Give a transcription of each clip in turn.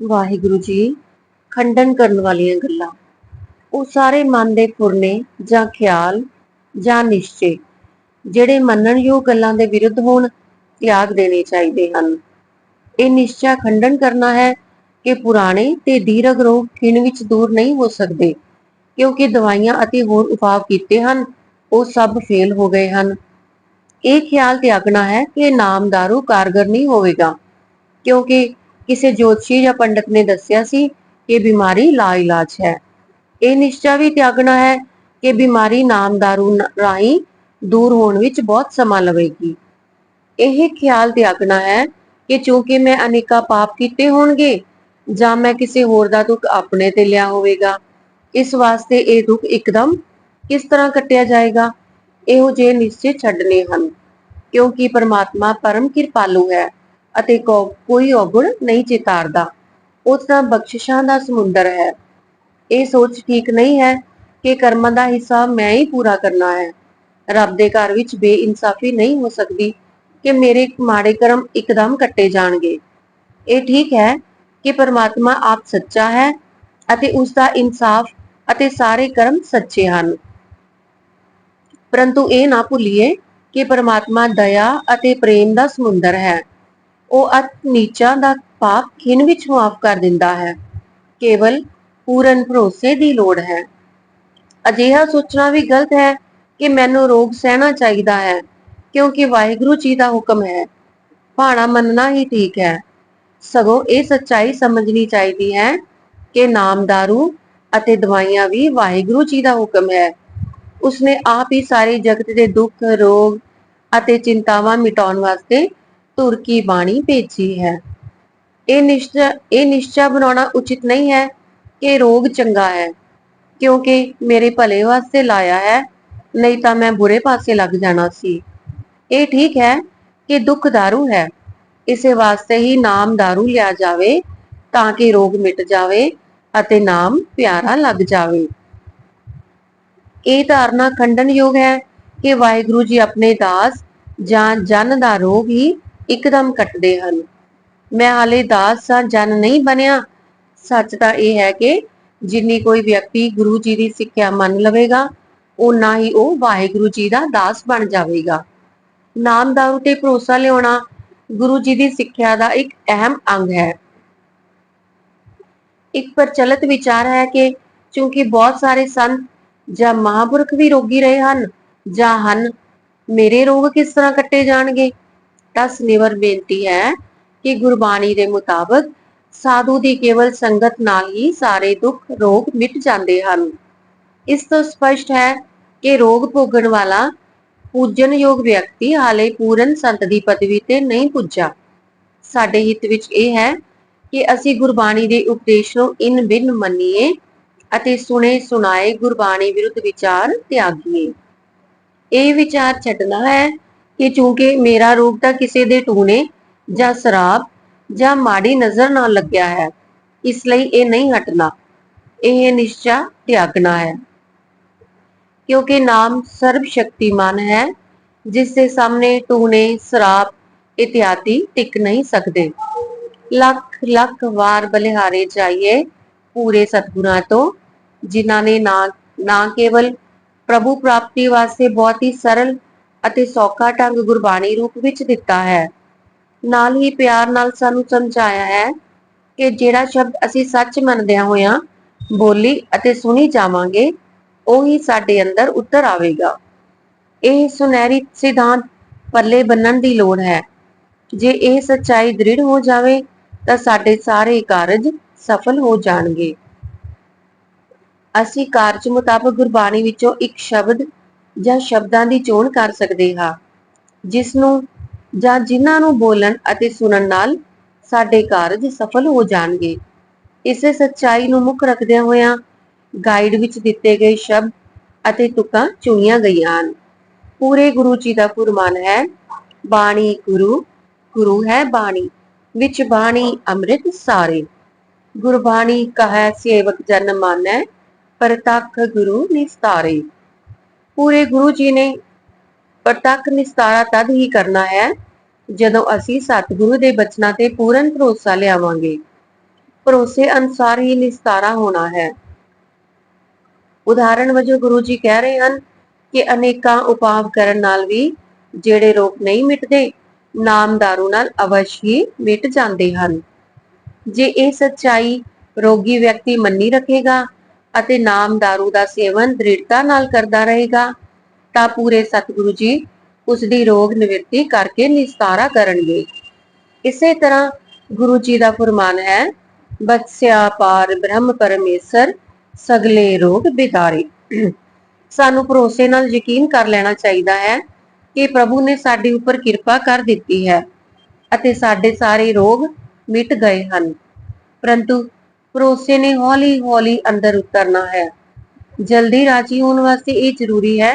ਵਾਹਿਗੁਰੂ ਜੀ, ਖੰਡਨ ਕਰਨ ਵਾਲੀਆਂ ਗੱਲਾਂ। ਉਹ ਸਾਰੇ ਮਨ ਦੇ ਫੁਰਨੇ ਜਾਂ ਖਿਆਲ ਜਾਂ ਨਿਸ਼ਚੇ, ਜਿਹੜੇ ਮੰਨਣਯੋਗ ਗੱਲਾਂ ਦੇ ਵਿਰੁੱਧ ਹੋਣ, ਤਿਆਗ ਦੇਣੇ ਚਾਹੀਦੇ ਹਨ। ਇਹ ਨਿਸ਼ਚਾ ਖੰਡਨ ਕਰਨਾ ਹੈ ਕਿ ਪੁਰਾਣੇ ਤੇ ਦੀਰਘ ਰੋਗ ਖਿਣ ਵਿੱਚ ਦੂਰ ਨਹੀਂ ਹੋ ਸਕਦੇ, ਕਿਉਂਕਿ ਦਵਾਈਆਂ ਅਤੇ ਹੋਰ ਉਪਾਅ ਕੀਤੇ ਹਨ, ਉਹ ਸਭ ਫੇਲ ਹੋ ਗਏ ਹਨ। ਇਹ ਖਿਆਲ ਤਿਆਗਣਾ ਹੈ ਕਿ ਨਾਮ ਦਾਰੂ ਕਾਰਗਰ ਨਹੀਂ ਹੋਵੇਗਾ, ਕਿਉਂਕਿ ਕਿਸੇ ਜੋਤਸ਼ੀ ਜਾਂ ਪੰਡਤ ਨੇ ਦੱਸਿਆ ਸੀ ਕਿ ਬਿਮਾਰੀ ਲਾ ਇਲਾਜ ਹੈ। ਇਹ ਨਿਸ਼ਚਾ ਵੀ ਤਿਆਗਣਾ ਹੈ ਕਿ ਬਿਮਾਰੀ ਨਾਮ ਦਾਰੂ ਰਾਹੀਂ ਦੂਰ ਹੋਣ ਵਿੱਚ ਬਹੁਤ ਸਮਾਂ ਲਵੇਗੀ। ਇਹ ਖਿਆਲ ਤਿਆਗਣਾ ਹੈ ਕਿ ਚੂੰਕਿ ਮੈਂ ਅਨੇਕਾਂ ਪਾਪ ਕੀਤੇ ਹੋਣਗੇ, ਜਾਂ ਮੈਂ ਕਿਸੇ ਹੋਰ ਦਾ ਦੁੱਖ ਆਪਣੇ ਤੇ ਲਿਆ ਹੋਵੇਗਾ, ਇਸ ਵਾਸਤੇ ਇਹ ਦੁੱਖ ਇੱਕਦਮ ਕਿਸ ਤਰ੍ਹਾਂ ਕੱਟਿਆ ਜਾਏਗਾ, ਇਹੋ ਜਿਹੇ ਨਿਸ਼ਚੇ ਛੱਡਨੇ ਹਨ। ਕਿਉਂਕਿ ਪਰਮਾਤਮਾ ਪਰਮ ਕਿਰਪਾਲੂ ਹੈ। ਅਤੇ ਕੋ- ਕੋਈ ਔਗੁਣ ਨਹੀਂ ਚਿਤਾਰਦਾ। ਉਸ ਦਾ ਬਖਸ਼ਿਸ਼ਾਂ ਦਾ ਸਮੁੰਦਰ ਹੈ। ਇਹ ਸੋਚ ਠੀਕ ਨਹੀਂ ਹੈ ਕਿ ਕਰਮਾਂ ਦਾ ਹਿੱਸਾ ਮੈਂ ਹੀ ਪੂਰਾ ਕਰਨਾ ਹੈ। ਰੱਬ ਦੇ ਘਰ ਵਿੱਚ ਬੇਇਨਸਾਫੀ ਨਹੀਂ ਹੋ ਸਕਦੀ ਕਿ ਮੇਰੇ ਮਾੜੇ ਕਰਮ ਇੱਕਦਮ ਕੱਟੇ ਜਾਣਗੇ। ਇਹ ਠੀਕ ਹੈ ਕਿ ਪਰਮਾਤਮਾ ਆਪ ਸੱਚਾ ਹੈ ਅਤੇ ਉਸ ਦਾ ਇਨਸਾਫ ਅਤੇ ਸਾਰੇ ਕਰਮ ਸੱਚੇ ਹਨ। ਪਰੰਤੂ ਇਹ ਨਾ ਭੁੱਲੀਏ ਕਿ ਪਰਮਾਤਮਾ ਦਇਆ ਅਤੇ ਪ੍ਰੇਮ ਦਾ ਸਮੁੰਦਰ ਹੈ। ਉਹ ਅਤ ਨੀਚਾਂ ਦਾ ਪਾਪ ਖਿਣ ਵਿੱਚ ਮਾਫ ਕਰ ਦਿੰਦਾ ਹੈ। ਕੇਵਲ ਪੂਰਨ ਭਰੋਸੇ ਦੀ ਲੋੜ ਹੈ। ਅਜਿਹਾ ਸੋਚਣਾ ਵੀ ਗਲਤ ਹੈ ਕਿ ਮੈਨੂੰ ਰੋਗ ਸਹਿਣਾ ਚਾਹੀਦਾ ਹੈ, ਕਿਉਂਕਿ ਵਾਹਿਗੁਰੂ ਜੀ ਦਾ ਹੁਕਮ ਹੈ। ਭਾਣਾ ਮੰਨਣਾ ਹੀ ਠੀਕ ਹੈ। ਸਗੋਂ ਇਹ ਸੱਚਾਈ ਸਮਝਣੀ ਚਾਹੀਦੀ ਹੈ ਕਿ ਨਾਮਦਾਰੂ ਅਤੇ ਦਵਾਈਆਂ ਵੀ ਵਾਹਿਗੁਰੂ ਜੀ ਦਾ ਹੁਕਮ ਹੈ। ਉਸਨੇ ਆਪ ਹੀ ਸਾਰੇ ਜਗਤ ਦੇ ਦੁੱਖ, ਰੋਗ ਅਤੇ ਚਿੰਤਾਵਾਂ ਮਿਟਾਉਣ ਵਾਸਤੇ ਧੁਰ ਕੀ ਬਾਣੀ ਭੇਜੀ ਹੈ। ਇਹ ਨਿਸ਼ਚਾ ਇਹ ਨਿਸ਼ਚਾ ਬਣਾਉਣਾ ਉਚਿਤ ਨਹੀਂ ਹੈ ਕਿ ਰੋਗ ਚੰਗਾ ਹੈ, ਕਿਉਂਕਿ ਮੇਰੇ ਭਲੇ ਵਾਸਤੇ ਲਾਇਆ ਹੈ, ਨਹੀਂ ਤਾਂ ਮੈਂ ਬੁਰੇ ਪਾਸੇ ਲੱਗ ਜਾਣਾ ਸੀ। ਇਹ ਠੀਕ ਹੈ ਕਿ ਦੁੱਖ ਦਾਰੂ ਹੈ। ਇਸੇ ਵਾਸਤੇ ਹੀ ਨਾਮ ਦਾਰੂ ਲਿਆ ਜਾਵੇ, ਤਾਂ ਕਿ ਰੋਗ ਮਿਟ ਜਾਵੇ ਅਤੇ ਨਾਮ ਪਿਆਰਾ ਲੱਗ ਜਾਵੇ। ਇਹ ਧਾਰਨਾ ਖੰਡਨਯੋਗ ਹੈ ਕਿ ਵਾਹਿਗੁਰੂ ਜੀ ਆਪਣੇ ਦਾਸ ਜਾਂ ਜਨ ਦਾ ਰੋਗ ਹੀ ਇੱਕਦਮ ਕੱਟਦੇ ਹਨ। ਮੈਂ ਹਾਲੇ ਦਾਸ ਜਾਂ ਜਨ ਨਹੀਂ ਬਣਿਆ। ਸੱਚ ਤਾਂ ਇਹ ਹੈ ਕਿ ਜਿੰਨੀ ਕੋਈ ਵਿਅਕਤੀ ਗੁਰੂ ਜੀ ਦੀ ਸਿੱਖਿਆ ਮੰਨ ਲਵੇਗਾ ਉਨਾ ਹੀ ਉਹ ਵਾਹਿਗੁਰੂ ਜੀ ਦਾ ਦਾਸ ਬਣ ਜਾਵੇਗਾ। ਨਾਮ ਦਾਰੂ ਭਰੋਸਾ ਲਿਆਉਣਾ ਗੁਰੂ ਜੀ ਦੀ ਸਿੱਖਿਆ ਦਾ ਇੱਕ ਅਹਿਮ ਅੰਗ ਹੈ। ਇੱਕ ਪ੍ਰਚਲਿਤ ਵਿਚਾਰ ਹੈ ਕਿ ਕਿਉਂਕਿ ਬਹੁਤ ਸਾਰੇ ਸੰਤ ਜਾਂ ਮਹਾਂਪੁਰਖ ਵੀ ਰੋਗੀ ਰਹੇ ਹਨ ਜਾਂ ਹਨ, ਮੇਰੇ ਰੋਗ ਕਿਸ ਤਰ੍ਹਾਂ ਕੱਟੇ ਜਾਣਗੇ? ਤਾਂ ਨਿਵਰ ਬੇਨਤੀ ਹੈ ਕਿ ਗੁਰਬਾਣੀ ਦੇ ਮੁਤਾਬਕ ਸਾਧੂ ਦੀ ਕੇਵਲ ਸੰਗਤ ਨਾਲ ਹੀ ਸਾਰੇ ਦੁੱਖ, ਰੋਗ ਮਿਟ ਜਾਂਦੇ ਹਨ। ਇਸ ਤੋਂ ਸਪਸ਼ਟ ਹੈ ਕਿ ਰੋਗ ਭੋਗਣ ਵਾਲਾ ਪੂਜਨਯੋਗ ਵਿਅਕਤੀ ਹਾਲੇ ਪੂਰਨ ਸੰਤ ਦੀ ਪਦਵੀ ਤੇ ਨਹੀਂ ਪੁੱਜਾ। ਸਾਡੇ ਹਿੱਤ ਵਿੱਚ ਇਹ ਹੈ ਕਿ ਅਸੀਂ ਗੁਰਬਾਣੀ ਦੇ ਉਪਦੇਸ਼ ਨੂੰ ਇਨ ਬਿਨ ਮੰਨੀਏ ਅਤੇ ਸੁਣੇ ਸੁਣਾਏ ਗੁਰਬਾਣੀ ਵਿਰੁੱਧ ਵਿਚਾਰ ਤਿਆਗੀਏ। ਇਹ ਵਿਚਾਰ ਛੱਡਣਾ ਹੈ ਕਿ ਚੂੰਕਿ ਮੇਰਾ ਰੂਪ ਤਾਂ ਕਿਸੇ ਦੇ ਟੂਣੇ ਜਾਂ ਸ਼ਰਾਬ ਜਾਂ ਮਾੜੀ ਨਜ਼ਰ ਨਾਲ ਲੱਗਿਆ ਹੈ, ਇਸ ਲਈ ਇਹ ਨਹੀਂ ਹਟਣਾ। ਇਹ ਨਿਸ਼ਚਾ ਤਿਆਗਣਾ ਹੈ। ਕਿਉਂਕਿ ਨਾਮ ਸਰਬ ਸ਼ਕਤੀਮਾਨ ਹੈ, ਜਿਸ ਦੇ ਸਾਹਮਣੇ ਟੂਣੇ, ਸ਼ਰਾਬ ਇਤਿਆਦਿ ਟਿਕ ਨਹੀਂ ਸਕਦੇ। ਲੱਖ ਲੱਖ ਵਾਰ ਬਲਿਹਾਰੇ ਜਾਈਏ ਪੂਰੇ ਸਤਿਗੁਰਾਂ ਤੋਂ, ਜਿਨ੍ਹਾਂ ਨੇ ਨਾ ਨਾ ਕੇਵਲ ਪ੍ਰਭੂ ਪ੍ਰਾਪਤੀ ਵਾਸਤੇ ਬਹੁਤ ਹੀ ਸਰਲ ਅਤੇ ਸੌਖਾ ਢੰਗ ਗੁਰਬਾਣੀ ਰੂਪ ਵਿੱਚ ਦਿੱਤਾ ਹੈ। ਨਾਲ ਹੀ ਪਿਆਰ ਨਾਲ ਸਾਨੂੰ ਸਮਝਾਇਆ ਹੈ ਕਿ ਜਿਹੜਾ ਸ਼ਬਦ ਅਸੀਂ ਸੱਚ ਮੰਨਦਿਆਂ ਹੋਇਆਂ ਬੋਲੀ ਅਤੇ ਸੁਣੀ ਜਾਵਾਂਗੇ, ਉਹੀ ਸਾਡੇ ਅੰਦਰ ਉਤਰ ਆਵੇਗਾ। ਇਹ ਸੁਨਹਿਰੀ ਸਿਧਾਂਤ ਪੱਲੇ ਬੰਨਣ ਦੀ ਲੋੜ ਹੈ। ਜੇ ਇਹ ਸੱਚਾਈ ਦ੍ਰਿੜ ਹੋ ਜਾਵੇ, ਤਾਂ ਸਾਡੇ ਸਾਰੇ ਕਾਰਜ ਸਫਲ ਹੋ ਜਾਣਗੇ। ਅਸੀਂ ਕਾਰਜ ਮੁਤਾਬਕ ਗੁਰਬਾਣੀ ਵਿੱਚੋਂ ਇੱਕ ਸ਼ਬਦ ਜਾਂ ਸ਼ਬਦਾਂ ਦੀ ਚੋਣ ਕਰ ਸਕਦੇ ਹਾਂ ਜਿਸ ਨੂੰ ਜਾਂ ਜਿਨ੍ਹਾਂ ਨੂੰ ਬੋਲਣ ਅਤੇ ਸੁਣਨ ਨਾਲ ਸਾਡੇ ਕਾਰਜ ਸਫਲ ਹੋ ਜਾਣਗੇ। ਇਸੇ ਸੱਚਾਈ ਨੂੰ ਮੁੱਖ ਰੱਖਦਿਆਂ ਹੋਇਆਂ ਗਾਈਡ ਵਿੱਚ ਦਿੱਤੇ ਗਏ ਸ਼ਬਦ ਅਤੇ ਤੁਕਾਂ ਚੁਣੀਆਂ ਗਈਆਂ ਹਨ। ਪੂਰੇ ਗੁਰੂ ਜੀ ਦਾ ਫੁਰਮਾਨ ਹੈ, ਬਾਣੀ ਗੁਰੂ ਗੁਰੂ ਹੈ ਬਾਣੀ, ਵਿੱਚ ਬਾਣੀ ਅੰਮ੍ਰਿਤ ਸਾਰੇ। ਗੁਰਬਾਣੀ ਕਹੈ ਸੇਵਕ ਜਨ ਮਾਨੈ ਪ੍ਰਤੱਖ ਗੁਰੂ ਨਿਸਤਾਰੇ ਪੂਰੇ ਗੁਰੂ ਜੀ ਨੇ ਪ੍ਰਤੱਖ ਨਿਸਤਾਰਾ ਤਦ ਹੀ ਕਰਨਾ ਹੈ, ਜਦੋਂ ਅਸੀਂ ਸਤਿਗੁਰੂ ਦੇ ਬਚਨਾਂ ਤੇ ਪੂਰਨ ਭਰੋਸਾ ਲਿਆਵਾਂਗੇ। ਭਰੋਸੇ ਅਨੁਸਾਰ ਹੀ ਨਿਸਤਾਰਾ ਹੋਣਾ ਹੈ। ਉਦਾਹਰਣ ਵਜੋਂ ਗੁਰੂ ਜੀ ਕਹਿ ਰਹੇ ਹਨ ਕਿ ਅਨੇਕਾਂ ਉਪਾਅ ਕਰਨ ਨਾਲ ਵੀ ਜਿਹੜੇ ਰੋਗ ਨਹੀਂ ਮਿਟਦੇ, ਨਾਮ ਦਾਰੂ ਨਾਲ ਅਵਸ਼ ਹੀ ਮਿਟ ਜਾਂਦੇ ਹਨ। ਜੇ ਇਹ ਸੱਚਾਈ ਰੋਗੀ ਵਿਅਕਤੀ ਮੰਨੀ ਰੱਖੇਗਾ ਅਤੇ ਨਾਮ ਦਾਰੂ ਦਾ ਸੇਵਨ ਦ੍ਰਿੜਤਾ ਨਾਲ ਕਰਦਾ ਰਹੇਗਾ, ਤਾਂ ਪੂਰੇ ਸਤਿਗੁਰੂ ਜੀ ਉਸ ਦੀ ਰੋਗ ਨਿਵਰਤੀ ਕਰਕੇ ਨਿਸਤਾਰਾ ਕਰਨਗੇ। ਇਸੇ ਤਰ੍ਹਾਂ ਗੁਰੂ ਜੀ ਦਾ ਫਰਮਾਨ ਹੈ, ਬਖਸ਼ਿਆ ਪਾਰ ਬ੍ਰਹਮ ਪਰਮੇਸ਼ਰ, ਸਗਲੇ ਰੋਗ ਬਿਦਾਰੇ ਸਾਨੂੰ ਭਰੋਸੇ ਨਾਲ ਯਕੀਨ ਕਰ ਲੈਣਾ ਚਾਹੀਦਾ ਹੈ ਕਿ ਪ੍ਰਭੂ ਨੇ ਸਾਡੇ ਉੱਪਰ ਕਿਰਪਾ ਕਰ ਦਿੱਤੀ ਹੈ ਅਤੇ ਸਾਡੇ ਸਾਰੇ ਰੋਗ ਮਿਟ ਗਏ ਹਨ। ਪਰੰਤੂ ਭਰੋਸੇ ਨੇ ਹੌਲੀ-ਹੌਲੀ ਅੰਦਰ ਉਤਰਨਾ ਹੈ। ਜਲਦੀ ਰਾਜੀ ਹੋਣ ਵਾਸਤੇ ਇਹ ਜ਼ਰੂਰੀ ਹੈ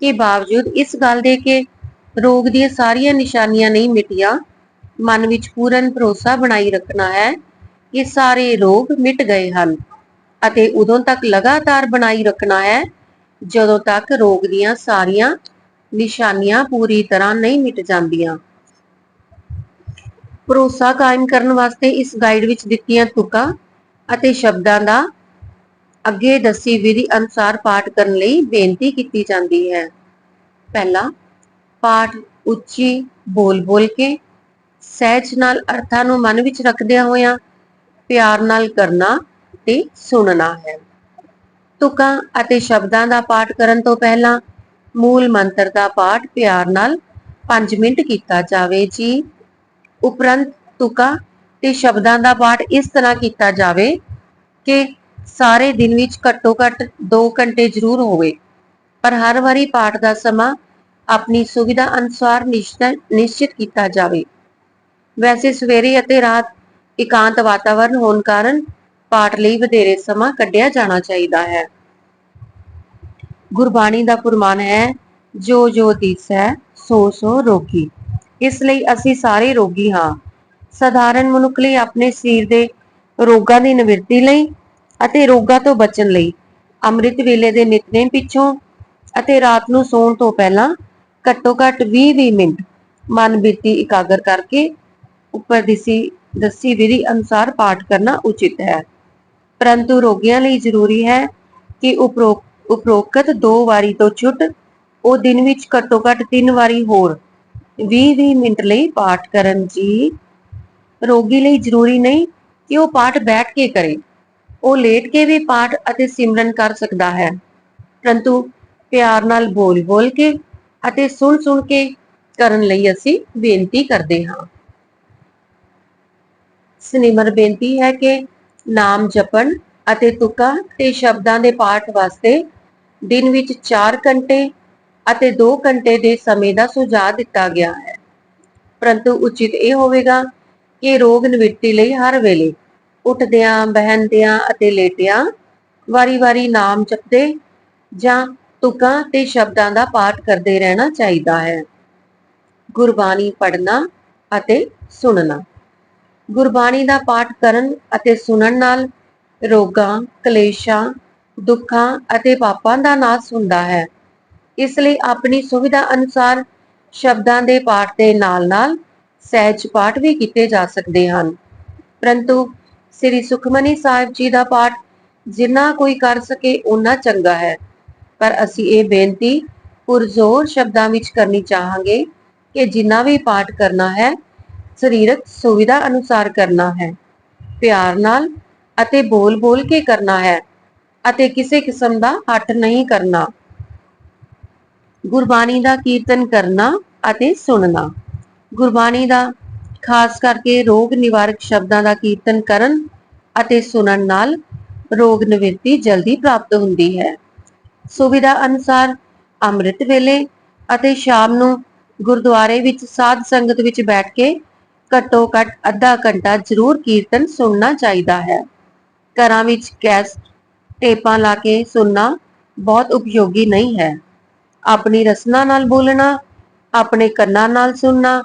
ਕਿ ਬਾਵਜੂਦ ਇਸ ਗੱਲ ਦੇ ਕਿ ਰੋਗ ਦੀਆਂ ਸਾਰੀਆਂ ਨਿਸ਼ਾਨੀਆਂ ਨਹੀਂ ਮਿਟੀਆਂ, ਮਨ ਵਿੱਚ ਪੂਰਨ ਭਰੋਸਾ ਬਣਾਈ ਰੱਖਣਾ ਹੈ ਕਿ ਸਾਰੇ ਰੋਗ ਮਿਟ ਗਏ ਹਨ ਅਤੇ ਉਦੋਂ ਤੱਕ ਲਗਾਤਾਰ ਬਣਾਈ ਰੱਖਣਾ ਹੈ ਜਦੋਂ ਤੱਕ ਰੋਗ ਦੀਆਂ ਸਾਰੀਆਂ ਨਿਸ਼ਾਨੀਆਂ ਪੂਰੀ ਤਰ੍ਹਾਂ ਨਹੀਂ ਮਿਟ ਜਾਂਦੀਆਂ। ਭਰੋਸਾ ਕਾਇਮ ਕਰਨ ਵਾਸਤੇ ਇਸ ਗਾਈਡ ਵਿੱਚ ਦਿੱਤੀਆਂ ਤੁਕਾਂ ਅਤੇ ਸ਼ਬਦਾਂ ਦਾ ਅੱਗੇ ਦੱਸੀ ਵਿਧੀ ਅਨੁਸਾਰ ਪਾਠ ਕਰਨ ਲਈ ਬੇਨਤੀ ਕੀਤੀ ਜਾਂਦੀ ਹੈ। ਪਹਿਲਾ, ਪਾਠ ਉੱਚੀ ਬੋਲ-ਬੋਲ ਕੇ ਸਹਿਜ ਨਾਲ ਅਰਥਾਂ ਨੂੰ ਮਨ ਵਿੱਚ ਰੱਖਦਿਆਂ ਹੋਇਆਂ ਪਿਆਰ ਨਾਲ ਕਰਨਾ ਤੇ ਸੁਣਨਾ ਹੈ। ਤੁਕਾਂ ਅਤੇ ਸ਼ਬਦਾਂ ਦਾ ਪਾਠ ਕਰਨ ਤੋਂ ਪਹਿਲਾਂ ਮੂਲ ਮੰਤਰ ਦਾ ਪਾਠ ਪਿਆਰ ਨਾਲ 5 ਮਿੰਟ ਕੀਤਾ ਜਾਵੇ ਜੀ। ਉਪਰੰਤ ਤੁਕਾਂ ਤੇ ਸ਼ਬਦਾਂ ਦਾ ਪਾਠ ਇਸ ਤਰ੍ਹਾਂ ਕੀਤਾ ਜਾਵੇ ਕਿ ਸਾਰੇ ਦਿਨ ਵਿੱਚ ਘੱਟੋ ਘੱਟ 2 ਘੰਟੇ ਜ਼ਰੂਰ ਹੋਵੇ। ਪਰ ਹਰ ਵਾਰੀ ਪਾਠ ਦਾ ਸਮਾਂ ਆਪਣੀ ਸੁਵਿਧਾ ਅਨੁਸਾਰ ਨਿਸ਼ਚਿਤ ਕੀਤਾ ਜਾਵੇ। ਵੈਸੇ ਸਵੇਰੇ ਅਤੇ ਰਾਤ ਇਕਾਂਤ ਵਾਤਾਵਰਣ ਹੋਣ ਕਾਰਨ ਪਾਠ ਲਈ ਵਧੇਰੇ ਸਮਾਂ ਕੱਢਿਆ ਜਾਣਾ ਚਾਹੀਦਾ ਹੈ। ਗੁਰਬਾਣੀ ਦਾ ਫਰਮਾਨ ਹੈ ਜੋ ਜੋ ਦਿਸੈ ਸੋ ਸੋ ਰੋਗੀ। ਇਸ ਲਈ ਅਸੀਂ ਸਾਰੇ ਰੋਗੀ ਹਾਂ। ਸਧਾਰਨ ਮਨੁੱਖ ਲਈ ਆਪਣੇ ਸਰੀਰ ਦੇ ਰੋਗਾਂ ਦੀ ਨਿਵਰਤੀ ਲਈ ਅਤੇ ਰੋਗਾਂ ਤੋਂ ਬਚਣ ਲਈ ਅੰਮ੍ਰਿਤ ਵੇਲੇ ਦੇ ਨਿਤਨੇਮ ਪਿੱਛੋਂ ਅਤੇ ਰਾਤ ਨੂੰ ਸੌਣ ਤੋਂ ਪਹਿਲਾਂ ਘੱਟੋ ਘੱਟ 20-20 ਮਿੰਟ ਮਨ ਬਿਰਤੀ ਇਕਾਗਰ ਕਰਕੇ ਉੱਪਰ ਦਿਸੀ ਦੱਸੀ ਵਿਧੀ ਅਨੁਸਾਰ ਪਾਠ ਕਰਨਾ ਉਚਿਤ ਹੈ। ਪਰੰਤੂ ਰੋਗੀਆਂ ਲਈ ਜ਼ਰੂਰੀ ਹੈ ਕਿ ਉਪਰੋਕਤ ਦੋ ਵਾਰੀ ਤੋਂ ਛੁੱਟ, ਉਹ ਦਿਨ ਵਿੱਚ ਘੱਟੋ ਘੱਟ ਤਿੰਨ ਵਾਰੀ ਹੋਰ 20-20 ਮਿੰਟ ਲਈ ਪਾਠ ਕਰਨ ਜੀ। ਰੋਗੀ ਲਈ ਜ਼ਰੂਰੀ ਨਹੀਂ ਕਿ ਉਹ ਪਾਠ ਬੈਠ ਕੇ ਕਰੇ। ਉਹ ਲੇਟ ਕੇ ਵੀ ਪਾਠ ਅਤੇ ਸਿਮਰਨ ਕਰ ਸਕਦਾ ਹੈ। ਪਰੰਤੂ ਪਿਆਰ ਨਾਲ ਬੋਲ-ਬੋਲ ਕੇ ਅਤੇ ਸੁਣ-ਸੁਣ ਕੇ ਕਰਨ ਲਈ ਅਸੀਂ ਬੇਨਤੀ ਕਰਦੇ ਹਾਂ। ਸਨਿਮਰ ਬੇਨਤੀ ਹੈ ਕਿ ਨਾਮ ਜਪਣ ਅਤੇ ਤੁਕਾਂ ਤੇ ਸ਼ਬਦਾਂ ਦੇ ਪਾਠ ਵਾਸਤੇ ਦਿਨ ਵਿੱਚ 4 ਘੰਟੇ ਅਤੇ 2 ਘੰਟੇ ਦੇ ਸਮੇਂ ਦਾ ਸੁਝਾਅ ਦਿੱਤਾ ਗਿਆ ਹੈ। ਪਰੰਤੂ ਉਚਿਤ ਇਹ ਹੋਵੇਗਾ ਕਿ ਰੋਗ ਨਿਵਰਤੀ ਲਈ ਹਰ ਵੇਲੇ ਉੱਠਦਿਆਂ, ਬਹਿੰਦਿਆਂ ਅਤੇ ਲੇਟਿਆਂ ਵਾਰੀ-ਵਾਰੀ ਨਾਮ ਜਪਦੇ ਜਾਂ ਤੁਕਾਂ ਤੇ ਸ਼ਬਦਾਂ ਦਾ ਪਾਠ ਕਰਦੇ ਰਹਿਣਾ ਚਾਹੀਦਾ ਹੈ। ਗੁਰਬਾਣੀ ਪੜ੍ਹਨਾ ਅਤੇ ਸੁਣਨਾ। ਗੁਰਬਾਣੀ ਦਾ ਪਾਠ ਕਰਨ ਅਤੇ ਸੁਣਨ ਨਾਲ ਰੋਗਾਂ, ਕਲੇਸ਼ਾਂ, ਦੁੱਖਾਂ ਅਤੇ ਪਾਪਾਂ ਦਾ ਨਾਸ ਹੁੰਦਾ ਹੈ। ਇਸ ਲਈ ਆਪਣੀ ਸੁਵਿਧਾ ਅਨੁਸਾਰ ਸ਼ਬਦਾਂ ਦੇ ਪਾਠ ਦੇ ਨਾਲ-ਨਾਲ ਸਹਿਜ ਪਾਠ ਵੀ ਕੀਤੇ ਜਾ ਸਕਦੇ ਹਨ। ਪਰੰਤੂ ਸ੍ਰੀ ਸੁਖਮਨੀ ਸਾਹਿਬ ਜੀ ਦਾ ਪਾਠ ਜਿੰਨਾ ਕੋਈ ਕਰ ਸਕੇ ਉਨਾ ਚੰਗਾ ਹੈ। ਪਰ ਅਸੀਂ ਇਹ ਬੇਨਤੀ ਪੁਰਜ਼ੋਰ ਸ਼ਬਦਾਂ ਵਿੱਚ ਕਰਨੀ ਚਾਹਾਂਗੇ ਕਿ ਜਿੰਨਾ ਵੀ ਪਾਠ ਕਰਨਾ ਹੈ, ਸਰੀਰਕ ਸੁਵਿਧਾ ਅਨੁਸਾਰ ਕਰਨਾ ਹੈ। ਪਿਆਰ ਨਾਲ ਅਤੇ ਬੋਲ-ਬੋਲ ਕੇ ਕਰਨਾ ਹੈ ਅਤੇ ਕਿਸੇ ਕਿਸਮ ਦਾ ਹੱਟ ਨਹੀਂ ਕਰਨਾ। ਗੁਰਬਾਣੀ ਦਾ ਕੀਰਤਨ ਕਰਨਾ ਅਤੇ ਸੁਣਨਾ। ਗੁਰਬਾਣੀ ਦਾ, ਖਾਸ ਕਰਕੇ ਰੋਗ ਨਿਵਾਰਕ ਸ਼ਬਦਾਂ ਦਾ ਕੀਰਤਨ ਕਰਨ ਅਤੇ ਸੁਣਨ ਨਾਲ ਰੋਗ ਨਿਵਰਤੀ ਜਲਦੀ ਪ੍ਰਾਪਤ ਹੁੰਦੀ ਹੈ। ਸੁਵਿਧਾ ਅਨੁਸਾਰ ਅੰਮ੍ਰਿਤ ਵੇਲੇ ਅਤੇ ਸ਼ਾਮ ਨੂੰ ਗੁਰਦੁਆਰੇ ਵਿੱਚ ਸਾਧ ਸੰਗਤ ਵਿੱਚ ਬੈਠ ਕੇ ਘੱਟੋ ਘੱਟ ਅੱਧਾ ਘੰਟਾ ਜ਼ਰੂਰ ਕੀਰਤਨ ਸੁਣਨਾ ਚਾਹੀਦਾ ਹੈ। ਘਰਾਂ ਵਿੱਚ ਕੈਸ ਟੇਪਾਂ ਲਾ ਕੇ ਸੁਣਨਾ ਬਹੁਤ ਉਪਯੋਗੀ ਨਹੀਂ ਹੈ। ਆਪਣੀ ਰਸਨਾ ਨਾਲ ਬੋਲਣਾ, ਆਪਣੇ ਕੰਨਾਂ ਨਾਲ ਸੁਣਨਾ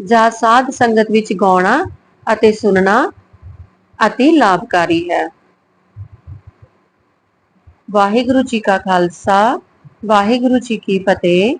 ਜਾਂ ਸਾਧ ਸੰਗਤ ਵਿੱਚ ਗਾਉਣਾ ਅਤੇ ਸੁਣਨਾ ਅਤੀ ਲਾਭਕਾਰੀ ਹੈ। ਵਾਹਿਗੁਰੂ ਜੀ ਕਾ ਖਾਲਸਾ, ਵਾਹਿਗੁਰੂ ਜੀ ਕੀ ਫਤਿਹ।